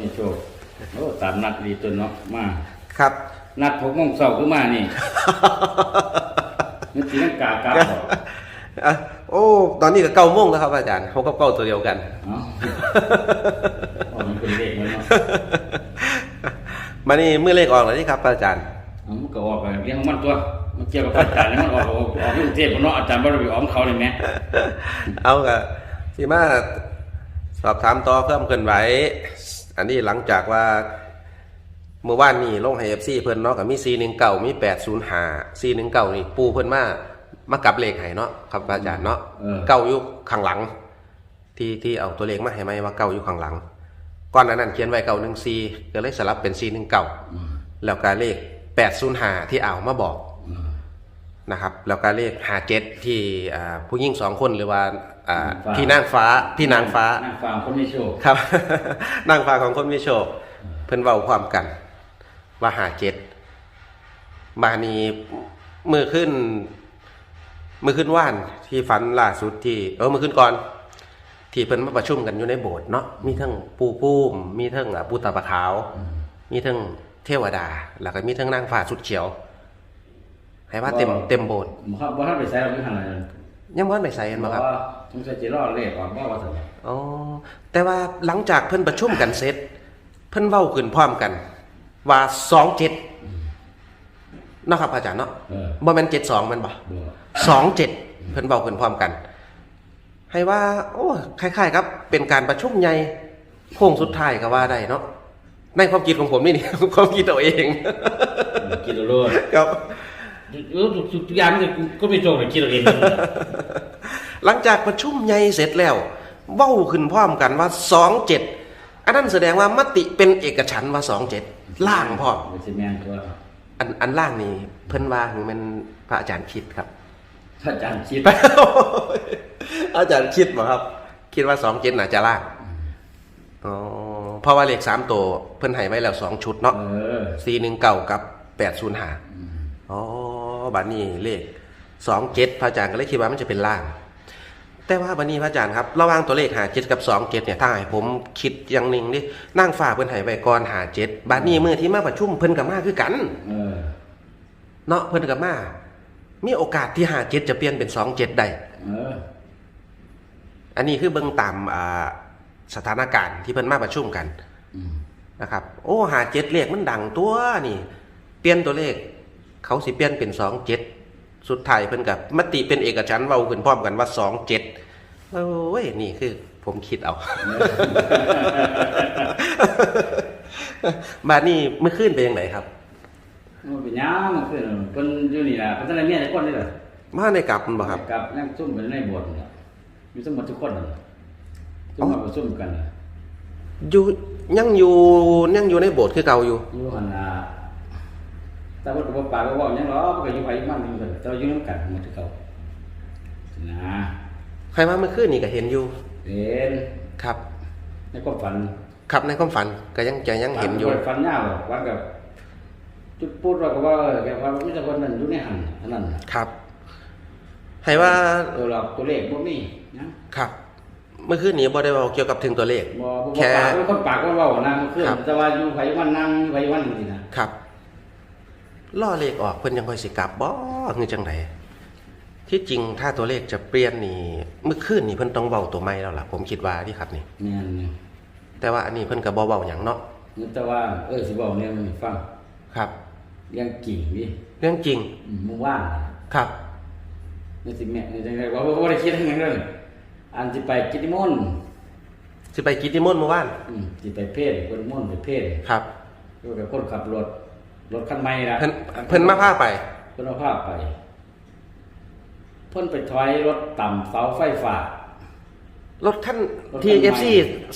มีโชคโอ้ตามนัดดีตัวเนาะมาครับ นัดหกโมงเช้าคือมานี่ มันตีนังกากลับบ่อะโอ้ตอนนี้ก็เก้าโมงแล้วครับอาจารย์เขาก็เก้าตัวเดียวกันเอ้าอ๋อมันเป็นเลขมันเนาะมานี่มือเลขออกแล้วนี่ครับอาจารย์ เอามันก็ออกไปเรื่องของมันตัว มันเกี่ยวกับอาจารย์แล้วมันออกออกออกที่กรุงเทพบ่เนาะอาจารย์บ่ได้ไปออมเขาเลยแหมเอากะสิมาสอบถามต่อเพิ่มเกินไหว อันนี้หลังจากว่าเมื่อวานนี้ลงให้เอฟซีเพิ่นเนาะกับมีซีหนึ่งเก่ามีแปดศูนย์หาซีหนึ่งเก่านี่ปูเพิ่นมามากับเลขให้เนาะครับอาจารย์เนาะเออ เก่าอยู่ข้างหลัง ที่ที่เอาตัวเลขมาให้ไหมว่าเก่าอยู่ข้างหลังก่อนหนานั้นเขียนไว้เก่าหนึ่งซีก็เลยสลับเป็นซีหนึ่งเก่าแล้วก็เลขแปดศูนย์หาที่เอามาบอก นะครับแล้วก็เลขหาเจ็ดที่อ่าผู้หญิงสองคนหรือว่า อ่าฟ้า พี่นางฟ้าพี่นางฟ้า นางฟ้าคนมีโชคครับ นางฟ้าของคนมีโชค เพิ่นเว้าความกัน ว่าหาเจ็ดบานีมือขึ้น มือขึ้นว่านที่ฝันล่าสุดที่ เออมือขึ้นก่อน ที่เพิ่นมาประชุมกันอยู่ในโบสถ์เนาะมีทั้งปูปุ้มมีทั้งอ่าปูตาปะขาว มีทั้งเทวดา แล้วก็มีทั้งนางฟ้าสุดเขียว ให้ว่าเต็มเต็มโบสถ์บ่ครับบ่ทันไปใส่เราอยู่หั่นน่ะยังว่าไม่ใส่กันบ่ครับ ว่าสงสัยสิรอเลขออกบ่ว่าซั่นอ๋อแต่ว่าหลังจากเพิ่นประชุมกันเสร็จ เพิ่นเว้าขึ้นพร้อมกัน ว่าสองเจ็ดเนาะครับอาจารย์เนาะเออบ่แม่นเจ็ดสองมันบ่บ่สองเจ็ดเพิ่นเว้าขึ้นพร้อมกัน ให้ว่า โอ้คล้ายๆครับ เป็นการประชุมใหญ่โค้งสุดท้ายก็ว่าได้เนาะในความคิดของผมนี่นี่ ความคิดตัวเองกินเอาโลดครับ เออทุกทุกอย่างมันก็มีโชคเลยคิดเอาเอง หลังจากประชุมใหญ่เสร็จแล้วเว้าขึ้นพร้อมกันว่าสองเจ็ดอันนั้นแสดงว่ามติเป็นเอกฉันท์ว่าสองเจ็ดล่างพร้อมมันสิแม่นตัวอันอันล่างนี่เพิ่นว่าคือมันพระอาจารย์คิดครับ ถ้าอาจารย์คิด อาจารย์คิดบ่ครับ คิดว่าสองเจ็ดน่าจะล่างอ๋อเพราะว่าเลขสามตัวเพิ่นให้ไว้แล้วสองชุดเนาะเออสี่หนึ่งเก้ากับแปดศูนย์ห้าอ๋อบัดนี้เลขสองเจ็ดพระอาจารย์ก็เลยคิดว่ามันจะเป็นล่าง แต่ว่าบัดนี้พระอาจารย์ครับ ระหว่างตัวเลขหาเจ็ดกับสองเจ็ดเนี่ยถ้าให้ผมคิดอย่างหนึ่งดินั่งฝ่าเพิ่นให้ไว้ก่อนหาเจ็ดบัดนี้มือที่มาประชุมเพิ่นกับมาคือกัน เออ เนาะเพิ่นกับมา มีโอกาสที่หาเจ็ดจะเปลี่ยนเป็นสองเจ็ดได้ เออ อันนี้คือเบิ่งตามอ่าสถานการณ์ที่เพิ่นมาประชุมกันอืมนะครับ โอ้หาเจ็ดเลขมันดังตัวนี่ เปลี่ยนตัวเลข เขาสิเปลี่ยนเป็นสองเจ็ด สุดท้ายเพิ่นกับมติเป็นเอกฉันท์เว้าขึ้นพร้อมกันว่าสองเจ็ดโอ้ยนี่คือผมคิดเอา บาดนี้เมื่อคืนเป็นยังไงครับ มันเป็นหยังมันคือเพิ่นอยู่นี่ล่ะเพิ่นจะได้เมียทุกคนนี่ล่ะมาในกลับมันบ่ครับ กับนั่งซุ่มกันในโบสถ์นี่ล่ะมีทั้งหมดทุกคนนั่นล่ะซุ่มมาประชุมกันน่ะอยู่ยังอยู่ยังอยู่ในโบสถ์คือเก่าอยู่อยู่หั่นน่ะ แต่ว่าก็บ่ปากก็เว้าหยังหรอกมันก็อยู่ไผอยู่มันอยู่กันแต่ว่าอยู่นำกันหมดทุกเขานะใครว่าเมื่อคืนนี่ก็เห็นอยู่เป็นครับ ในความฝันครับในความฝันก็ยังจะยังเห็นอยู่ฝันยาวหรอกวันกับจุดพูดเราก็ว่าเออแกว่ามีแต่คนนั้นอยู่ในหันเท่านั้นน่ะครับให้ว่าตัวเราตัวเลขบ่มีนะครับเมื่อคืนนี้บ่ได้เว้าเกี่ยวกับถึงตัวเลขบ่บ่แค่ปากเป็นคนปากก็เว้านะมันคือครับแต่ว่าอยู่ไผวันนั่งไผวันนี่นะครับ ล่อเลขออกเพิ่นยังค่อยสิกลับบ่คือจังไดที่จริงถ้าตัวเลขจะเปลี่ยนนี่เมื่อคืนนี่เพิ่นต้องเว้าตัวใหม่แล้วล่ะ ผมคิดว่าที่ครับนี่ แม่นนี่แต่ว่าอันนี้เพิ่นก็บ่เว้าหยังเนาะแต่ว่า เออสิเว้าเนี่ยมันฟังครับ เรื่องจริงดิเรื่องจริงอืมเมื่อวานน่ะครับ นี่สิแม่นี่จังได๋ว่าบ่ได้คิดทั้งนั้นเลยอันสิไปกิจนิมนต์สิไปกิจนิมนต์เมื่อวานอืมสิไปเพศคนมนต์ไปเพศครับ ก็กับคนขับรถ รถคันใหม่ล่ะเพิ่นเพิ่นมาพาไป เพิ่นเอาภาพไป เพิ่นไปถอยรถต่ำเสาไฟฟ้า รถคันรถคันที่ใหม่ FC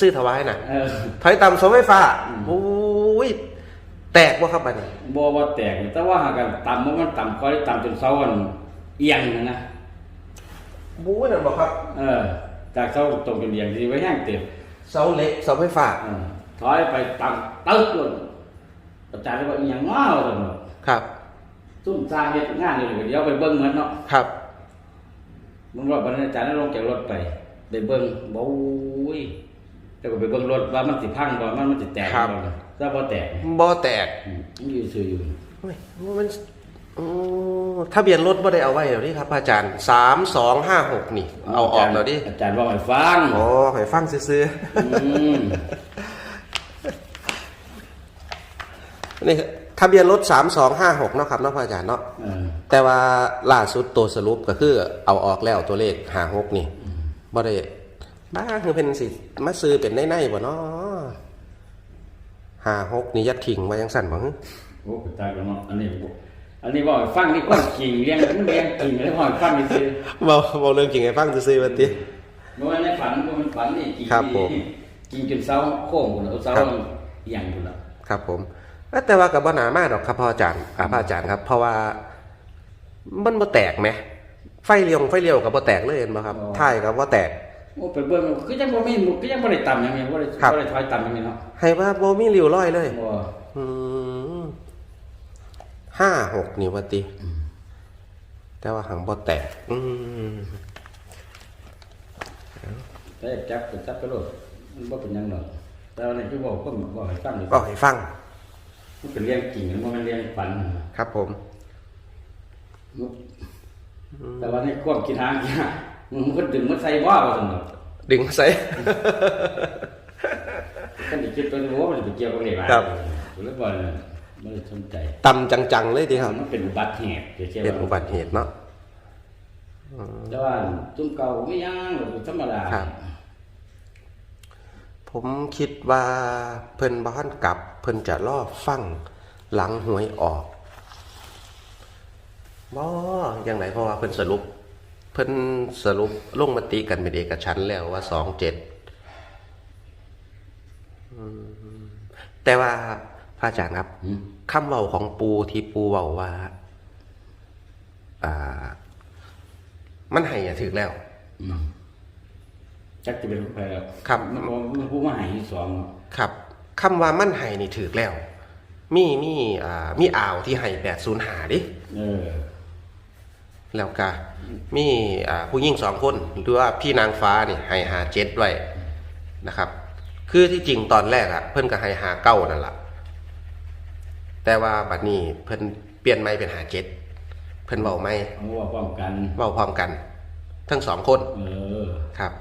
ซื้อถวายน่ะเออ ถอยตามเสาไฟฟ้าอืม โอ้ยแตกบ่ครับบัดนี้บ่ว่าแตกแต่ว่าหากันต่ำมันมันต่ำคอยต่ำจนเสาอันเอียงนะนะบู๊นั่นบ่ครับ เออ จากเสาตรงจนเอียงสิไว้แห้งเต็มเสาเหล็กเสาไฟฟ้า เออถอยไปต่ำตึ๊กเลย อาจารย์เลยว่าอีหยังว้าวจังเนาะครับซุ่มสร้างเฮ็ดงานอยู่เดี๋ยวไปเบิ่งเหมือนเนาะครับมึงว่าบัดนั้นอาจารย์ได้ลงจากรถไปได้เบิ่งบ่อุ้ยแต่ก็ไปเบิ่งรถว่ามันสิพังบ่มันมันสิแตกครับบ่ถ้าบ่แตกบ่แตกอืมมันอยู่ซื่ออยู่เฮ้ยมันโอ้ทะเบียนรถบ่ได้เอาไว้เดี๋ยวนี้ครับ อาจารย์สามสองห้าหกนี่ เอาออกแล้วดิอาจารย์บอกให้ฟังอ๋อให้ฟังซื้ออืมๆ นี่ทะเบียนรถสามสองห้าหกเนาะครับเนาะพระอาจารย์เนาะเออแต่ว่าล่าสุดตัวสรุปก็คือเอาออกแล้วตัวเลขหาหกนี่บ่ได้บ้าคือเป็นสิมาซื้อเป็นในในๆบ่เนาะหาหกนี่ยัดขิงมายังสั่นบ่ฮึโอ้ตายแล้วเนาะอันนี้บ่อันนี้บอกให้ฟังนี่คนกิ่งเลี้ยงมันเลี้ยงกิ่งแล้วบอกให้ฟังนี่ซื่อเว้าเว้าเรื่องจริงให้ฟังซื่อๆบัดนี้บ่ว่าในฝันบ่มันฝันนี่กิ่งครับผมกิ่งจนเสาโค้งพุ่นน่ะเอาเสาครับเอียงพุ่นน่ะครับผมเอ้ย แต่ว่ากับบ่หนามากดอกครับพ่ออาจารย์อ่าพระอาจารย์ครับ เพราะว่ามันบ่แตกไหมไฟเลี้ยวไฟเลี้ยวกับบ่แตกเลยเห็นบ่ครับท้ายกับบ่แตก โอ้ไปเบิ่งคือยังบ่มีหมุดคือยังบ่ได้ต่ำหยังนี่บ่ได้ครับ บ่ได้ถอยต่ำหยังนี่เนาะให้ว่าบ่มีริ้วรอยเลย บ่อืมห้าหกนี่ว่าติ แต่ว่าหางบ่แตก อืมแต่จับก็จับไปโลดมันบ่เป็นหยังหรอกแต่ว่านี่คือบอกคนบอกให้ฟังนี่ก็ให้ฟัง มันเป็นเรื่องจริงมันบ่แม่นเรื่องฝันครับผม แต่ว่าในความคิดทางเนี่ยมันก็ดึงมันใส่ว่าว่าซั่นเนาะดึงใส่ก็ได้คิดไปว่ามันจะไปเกี่ยวกับเลขอะไรครับหรือว่าไม่ได้สนใจตำจังๆเลยดีครับมันเป็นอุบัติเหตุเฉยๆเป็นอุบัติเหตุเนาะแต่ว่าจุ่มเก่าไม่ย่างหรือธรรมดาครับ ผมคิดว่าเพิ่นบ้านกลับ เพิ่นจะรอฟังหลังหวยออกบ่ยังไงเพราะว่าเพิ่นสรุป เพิ่นสรุปลงมติกันเป็นเอกฉันท์แล้วว่าสองเจ็ดแต่ว่าพระอาจารย์ครับอืมคำเว้าของปูที่ปูเว้าว่าอ่า มันให้อะถึกแล้วอืม จักจะเป็นใครแล้วครับ มันบอกมันผู้มาใหายสองครับคำว่ามั่นไห้นี่ถือแล้ว มีมีอ่ามีอ่าวที่ไห้แปดศูนย์หาดิเออ แล้วก็มีอ่าผู้หญิงสองคนหรือว่าพี่นางฟ้านี่ไห้หาเจ็ดด้วยนะครับ คือที่จริงตอนแรกอะเพิ่นก็ไห้หาเก้านั่นแหละแต่ว่าบัดนี้เพิ่นเปลี่ยนไม่เป็นหาเจ็ดเพิ่นเบาไม่เอาว่าป้องกันเบาพร้อมกัน ทั้งสองคน เออ ครับ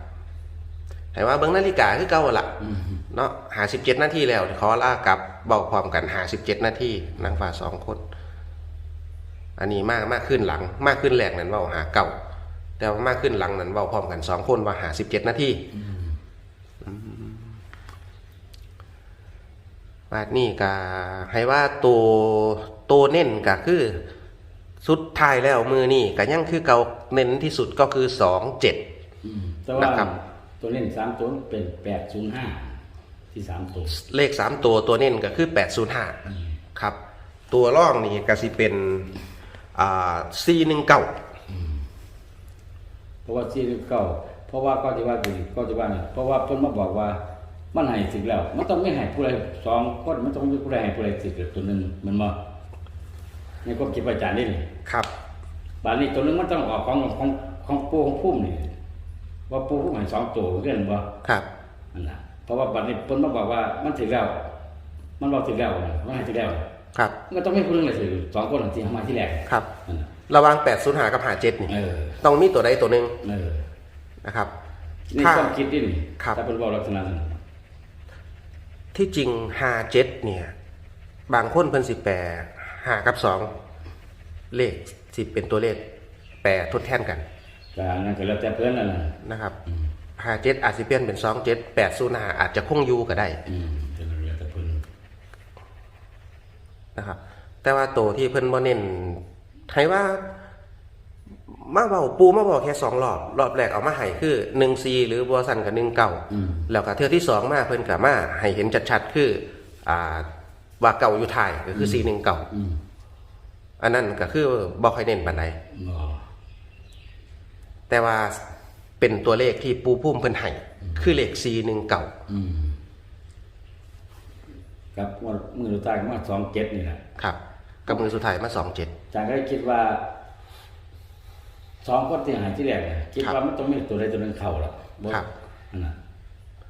ให้ว่าเบิ้งนาฬิกาคือเก่าละอืมเนาะหาสิบเจ็ดนาทีแล้วขอลากลับเบาพร้อมกันหาสิบเจ็ดนาทีนางฟ้าสองคน อันนี้มากมากขึ้นหลัง มากขึ้นแรกนั้นเบาหาเก่า แต่ว่ามากขึ้นหลังนั้นเบาพร้อมกันสองคนว่าหาสิบเจ็ดนาทีว่านี่ก็ให้ว่าตัวตัวเน้นก็คือ สุดท้ายแล้วมือนี่ก็ยังคือเก่าเน้นที่สุดก็คือสองเจ็ดอืมแต่ว่านะครับ ตัวเล่นสามตัวเป็นแปดศูนย์ห้าที่สามตัวเลขสามตัวตัวเน้นก็คือแปดศูนย์ห้าครับ ตัวร่องนี่ก็สิเป็นอ่าสี่หนึ่งเก้าเพราะว่าที่เก่าเพราะว่าก็จะว่าดีก็จะว่าเนี่ยเพราะว่าเพิ่นมาบอกว่ามันให้สิกแล้วมันต้องไม่ให้ผู้ใดสองคนมันต้องมีผู้ใดให้ผู้ใดสิกตัวหนึงมันบ่ในความคิดอาจารย์นี่นี่ครับบานนี้ตัวหนึงมันต้องออกของของของปู่ของพุ่มนี่ ว่าปู่พุ่มให้สองตัวเพื่อนบ่ครับนั่นน่ะเพราะว่าบัดนี้เพิ่นมาบอกว่ามันสิแล้ว มันบอกสิแล้วมันให้สิแล้วครับมันก็ต้องมีผู้หนึงเลยสิสองคนที่เข้ามาที่แรกครับนั่นน่ะระหวังแปดศูนย์หากับหาเจ็ดนี่เออต้องมีตัวใดตัวหนึ่งเออนะครับนี่ถ้าความคิดนี่นี่ครับถ้าเป็นบอกลักษณะนั้นที่จริงหาเจ็ดเนี่ย บางคนเพิ่นสิแปรหากับสองเลขสิเป็นตัวเลขแปรทดแทนกัน แต่อันนั้นก็แล้วแต่เพื่อนนั่นน่ะนะครับหาเจ็ดอาจจะเปลี่ยนเป็นสองเจ็ดแปดศูนย์หาอาจจะคงอยู่ก็ได้อืมเป็นแล้วแต่เพิ่นนะครับ แต่ว่าตัวที่เพิ่นบ่เน้นให้ว่ามาเบาปูมาบอกแค่สองรอบ รอบแรกเอามาให้คือหนึ่งซีหรือบัวสันกับหนึ่งเก่าอืมแล้วก็เทือที่สองมาเพิ่นกับมาให้เห็นชัดๆคือ อ่าว่าเก่าอยู่ท้ายก็คือซีหนึ่งเก่าอืมอันนั้นก็คือบอกให้เน้นปานใดอ๋อ แต่ว่าเป็นตัวเลขที่ปูพุ่มเพิ่นให้คือเลขซีหนึ่งเก่าอืมครับว่ามือตัวตายมาสองเจ็ดนี่แหละครับกับมือสุดท้ายมาสองเจ็ดอาจารย์ก็เลยคิดว่าสองคนที่หายที่แรกเนี่ยคิดครับว่ามันต้องมีตัวใดตัวหนึ่งเข้าละครับนั่นน่ะ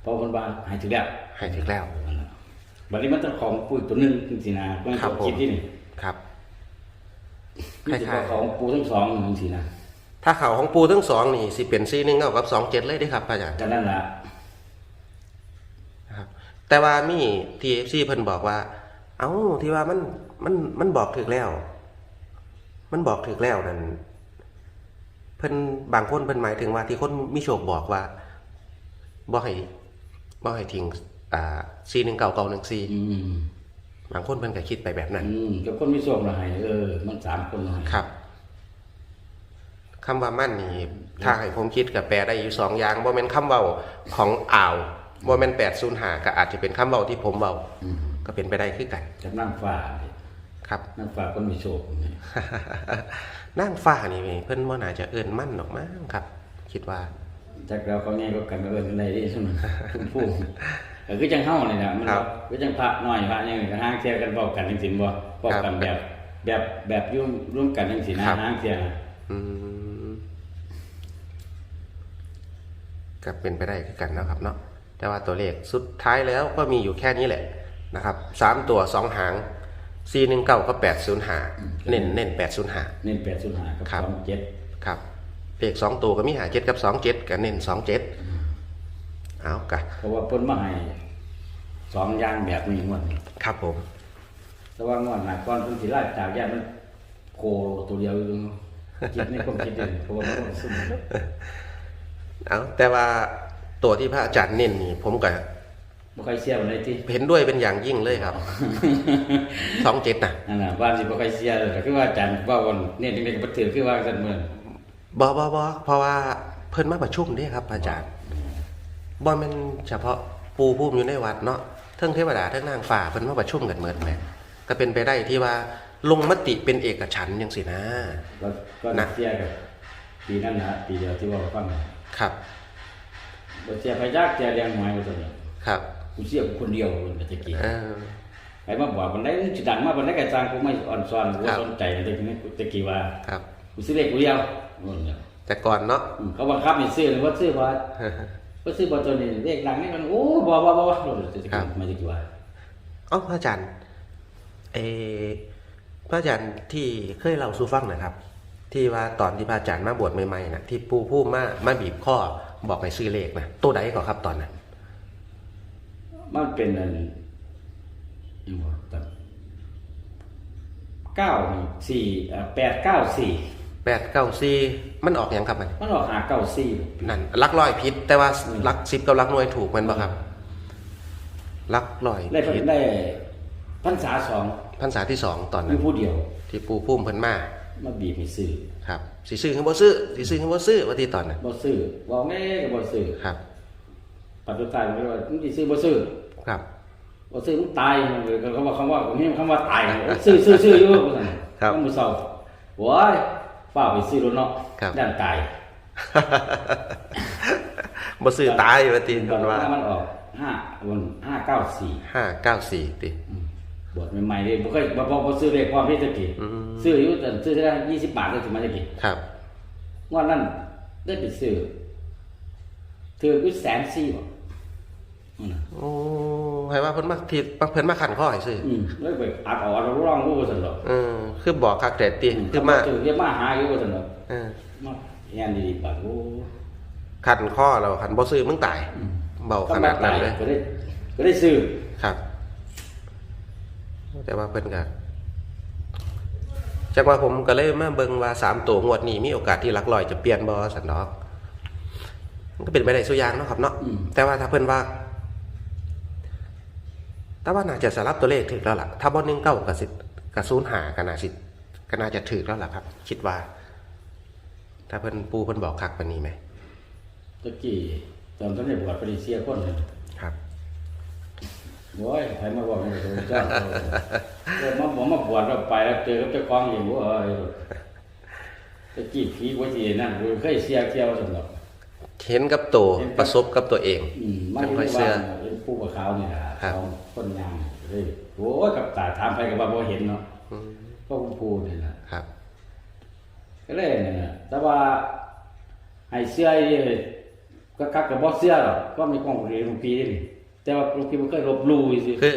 ราะคนว่าหายถึงแล้วให้ถึงแล้วบัดนี้มันต้องของปูอีกตัวหนึงจริงๆนะมันครัต้บองคิดที่นี่ครับคนี่ล้ายๆจะของปูทั้งสองจริงๆนะ ถ้าเขาของปูทั้งสองนี่สิเป็นซีหนึ่งเอากับสองเจ็ดเลยเด้ครับพระอาจารย์ก็นั่นแหละนะครับ แต่ว่ามีทีเอฟซีเพิ่นบอกว่า เอ้าที่ว่ามันมันมันบอกถึกแล้ว มันบอกถึกแล้วนั่นเพิ่นบางคนเพิ่นหมายถึงว่าที่คนมีโชคบอกว่าบ่ให้บ่ให้ทิ้งอ่าซีหนึ่งเก่าเก่าหนึ่งซีอืมบางคนเพิ่นก็คิดไปแบบนั้น อืมกับคนมีโชคละให้เออ มันสามคนละให้ครับ คำว่ามั่นนี่ถ้าให้ผมคิดกับแปลได้อยู่สองอย่างบ่แม่นคำเว้าของอ่าวบ่แม่น805ก็อาจจะเป็นคำเว้าที่ผมเว้าอืมก็เป็นไปได้คือกันกับนั่งฟ้าเนี่ยครับนั่งฟ้าคนมีโชคเนี่ยนั่งฟ้านี่เพิ่นว่าน่าจะเอิ้นมั่นออกมาครับ คิดว่าจากเราเขาเนี่ยก็กันก็เอินกันได้ที่สมทุกผู้ก็คือจังเฮานี่นะมันครับก็จังพระน้อยพระนี่ก็ห้างเที่ยวกันเว้ากันจังซี่บ่เว้ากันครับแบบ แบบแบบยุ่มร่วมกันจังซี่นะครับห้างเที่ยวนะ อืม ก็เป็นไปได้คือกันเนาะครับเนาะแต่ว่าตัวเลขสุดท้ายแล้วก็มีอยู่แค่นี้แหละนะครับสามตัวสองหาง419ก็805เน้นเน้น805เน้น805กับครับ27ครับเลขสองตัวก็มีหาเจ็ดกับสองเจ็ดก็เน้นสองเจ็ดเอากะเพราะว่าเพิ่นมาให้สองอย่างแบบนี้งวดนี้ครับผมแต่ว่างวดหน้าก่อนเพิ่นสิลาจากแยกมันโคตัวเดียวอยู่คิดในความคิดเองเพราะว่ามันต้องซุ่ม เอาแต่ว่าตัวที่พระอาจารย์เน้นนี่ผมก็บ่ค่อยเชื่อมันเลยที่เห็นด้วยเป็นอย่างยิ่งเลยครับสองเจ็ดนะนั่นน่ะว่าสิบ่ค่อยเชื่อเลยก็คือว่าอาจารย์ว่าวันนี้จังได๋ก็บ่ถือคือว่าซั่นเหมือนบอบอบอเพราะว่าเพิ่นมาประชุมเด้ครับ อาจารย์บ่แม่นเฉพาะปูภูมิอยู่ในวัดเนาะเทั้งเทวดาเทั้งนางฟ้าเพิ่นมาประชุมกันเหมือนแหม่ก็เป็นไปได้ที่ว่าลงมติเป็นเอกฉันท์จังสินะก็ก็นะเชื่อกับปีนั้นนะปีเดียวที่ว่าฟัง ครับ บ่เชื่อไปยากเชื่อเลี้ยงหวยว่าซั่นน่ะครับกูเชื่อกูคนเดียวเลยตะกี้เออใครมาบอกมันได้มันสิดังมาบ่ได้ก็จ้างกูไม่อ่อนซ้อนกูครับสนใจตะกี้นี่ตะกี้ว่าครับกูซื้อเลขกูเดียวนั่นแหละแต่ก่อนเนาะอืมเขาบังคับให้ซื้อเลยว่าซื้อว่าว่าซื้อบ่ตัวนี้เลขดังนี่มันโอ้บ่บ่บ่บ่ตะกี้ครับมาตะกี้ว่าเอ้าพระอาจารย์เออพระอาจารย์ที่เคยเล่าสู่ฟังนะครับ ที่ว่าตอนที่พระอาจารย์มาบวชใหม่ๆนะที่ปูผู้มามาบีบข้อบอกให้ซื้อเลขนะตัวใดก็ครับตอนนั้น มันเป็นอันอีบ่ตัเก้าสี่เอ่อแปดเก้าสี่แปดเก้าสี่มันออกอย่างครับมัน มันออกหาเก้าสี่นั่นลักลอยพิษแต่ว่าอืมลักสิบกับลักหน่วยถูกแมันบ่ครับลักลอยได้พิษได้พรรษาสองพรรษาที่สองตอนมีนั้นผู้เดียว ที่ปูพุ่มเพิ่นมา มาบีบให้ซื้อครับสิซื้อคือบ่ซื้อสิซื้อคือบ่ซื้อว่าที่ตอนนั้นบ่ซื้อบอกแม่ก็บ่ซื้อครับปัจจุบันมันว่ามึงสิซื้อบ่ซื้อครับบ่ซื้อมึงตายเลยเขาว่าคำว่าผมเห็นคำว่าตายโอ้ซื้อซื้อซื้ออยู่ว่าซั่นครับมันมื้อเช้าโว้ยฟ้าไปซื้อรถเนาะครับด้านตายบ่ซื้อตายว่าที่ตอเพิ่นนว่าว่ามันออก5วัน594ห้าเก้าสี่ติ บวชใหม่ๆเลยบ่เคยบ่บ่บ่ซื้อเลขความเพชรตะกี้อืมซื้ออยู่แต่ซื้อได้20บาทก็ถึงมาตะกี้ครับงวดนั้นได้ไปซื้อถือกูแสนสี่บ่อืมโอ้ให้ว่าเพิ่นมาที่เพิ่นมาขันข้อให้ซื้ออืมเลยไปอัดเออกร้องรู้ว่าซั่นดอกเออคือบอกคักแต่ติคือมาถือเรียกมาหาอยู่ว่าซั่นดอกเออมาแย่นดีๆบาดโอ้ขันข้อแล้วขันบ่ซื้อมึงตายเบาขนาดนั้นเลยก็ได้ก็ได้ซื้อครับ แต่ว่าเพิ่นก็จังว่าผมก็เลยมาเบิ่งว่าสามตัวงวดนี้มีโอกาสที่หลักร้อยจะเปลี่ยนบ่สันดอกมันก็เป็นไปได้สุอย่างเนาะครับเนาะอืม แต่ว่าถ้าเพิ่นว่า แต่ว่าน่าจะสลับตัวเลขถึกแล้วล่ะ ถ้าบ่หนึ่งเก้ากับสิกับศูนย์หาก็น่าสิก็น่าจะถึกแล้วล่ะครับ คิดว่า ถ้าเพิ่นปูเพิ่นบอกคักปานนี้ไหมตะกี้ตอนท่านได้บวชปริเสียคนเลยครับ โอ้ยใครมาบอกให้ตัวเจ้าเอาเดี๋ยวมาบอกมาบวชแล้วไปแล้วเจอกับเจ้าของเองว่าเอ้ยตะกี้ผีกว่าสินั่นกูเคยเสียเที่ยวซั่นดอกเห็นกับตัวประสบกับตัวเองอืมมันจังไม่ค่อยว่าเชื่อเป็นผู้กับเขาเนี่ยนะครับเขาคนยางเลยโอ้ยกับตาถามไปกับว่าบ่เห็นเนาะอืมก็ผู้พูดนี่นะครับก็เลยเนี่ยนะแต่ว่าให้เชื่อไอ้ก็คักกับบอสเสียหรอกก็มีความเรียนหลวงพี่นี่ แต่ว่าหลวงพี่มันเคยลบหลู่สิคือ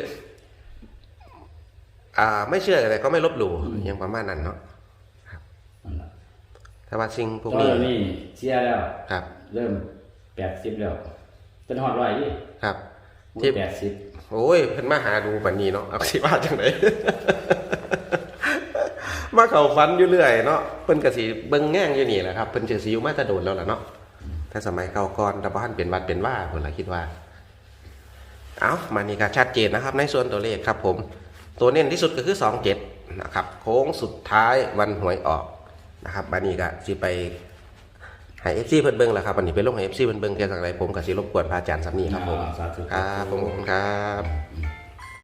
อ่า ไม่เชื่ออะไรก็ไม่ลบหลู่ยังประมาณนั้นเนาะนั่นล่ะแต่ว่าสิ่งพวกตอนนี้นี้เสียแล้ว ครับ เริ่มแปดสิบแล้วเป็นหอดร้อยดิครับมันที่แปดสิบโอ้ยเพิ่นมาหาดูบัดนี้เนาะเอาสิว่าจังไดมาเข้าฝันอยู่เรื่อยเนาะเพิ่นก็สิเบิ่งแง่งอยู่นี่แหละครับเพิ่นจะสิอยู่มาแต่โดนแล้วล่ะเนาะแต่สมัยเก่าก่อนแต่บ่ทันเป็นวัดเป็นว่าเพิ่นล่ะคิดว่า เอามานี่ก็ชัดเจนนะครับ ในส่วนตัวเลขครับผม ตัวเน้นที่สุดก็คือ 27 นะครับ โค้งสุดท้ายวันหวยออกนะครับบัดนี้ก็สิไปให้ FC เพิ่นเบิ่งแล้วครับวันนี้ไปลงให้ FC เพิ่นเบิ่งแค่จังไดผมก็สิรบกวนพระอาจารย์สำนีครับผมอ่าสาธุครับผม ครับอืม